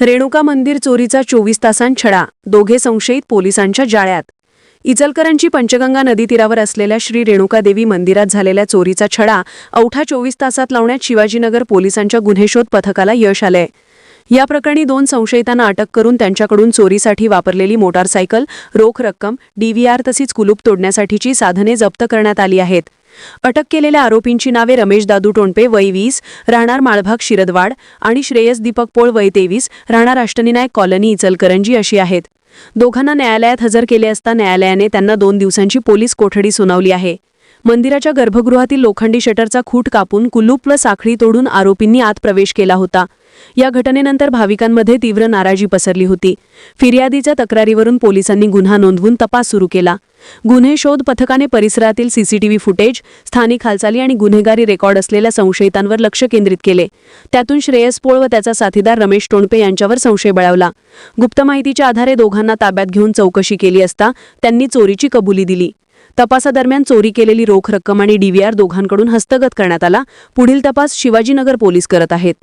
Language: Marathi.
रेणुका मंदिर चोरीचा चोवीस तासांत छडा दोघे संशयित पोलिसांच्या जाळ्यात. इचलकरांची पंचगंगा नदी तीरावर असलेल्या श्री रेणुका देवी मंदिरात झालेल्या चोरीचा छडा अवठा चोवीस तासात लावण्यात शिवाजीनगर पोलिसांच्या गुन्हेशोध पथकाला यश आलंय. या प्रकरणी दोन संशयितांना अटक करून त्यांच्याकडून चोरीसाठी वापरलेली मोटारसायकल रोख रक्कम डीव्हीआर तसेच कुलूप तोडण्यासाठीची साधने जप्त करण्यात आली आहेत. अटक केलेल्या आरोपींची नावे रमेश दादू टोणपे वय वीस राहणार माळभाग शिरदवाड आणि श्रेयस दीपक पोळ वय तेवीस राहणार अष्टनिनायक कॉलनी इचलकरंजी अशी आहेत. दोघांना न्यायालयात हजर केले असता न्यायालयाने त्यांना दोन दिवसांची पोलीस कोठडी सुनावली आहे. मंदिराच्या गर्भगृहातील लोखंडी शटरचा खूट कापून कुलूप व साखळी तोडून आरोपींनी आत प्रवेश केला होता. या घटनेनंतर भाविकांमध्ये तीव्र नाराजी पसरली होती. फिर्यादीच्या तक्रारीवरून पोलिसांनी गुन्हा नोंदवून तपास सुरू केला. गुन्हे शोध पथकाने परिसरातील सीसीटीव्ही फुटेज स्थानिक हालचाली आणि गुन्हेगारी रेकॉर्ड असलेल्या संशयितांवर लक्ष केंद्रित केले. त्यातून श्रेयस पोळ व त्याचा साथीदार रमेश टोणपे यांच्यावर संशय बळावला. गुप्त माहितीच्या आधारे दोघांना ताब्यात घेऊन चौकशी केली असता त्यांनी चोरीची कबुली दिली. तपासादरम्यान चोरी केलेली रोख रक्कम आणि डीव्हीआर दोघांकडून हस्तगत करण्यात आला. पुढील तपास शिवाजीनगर पोलीस करत आहेत.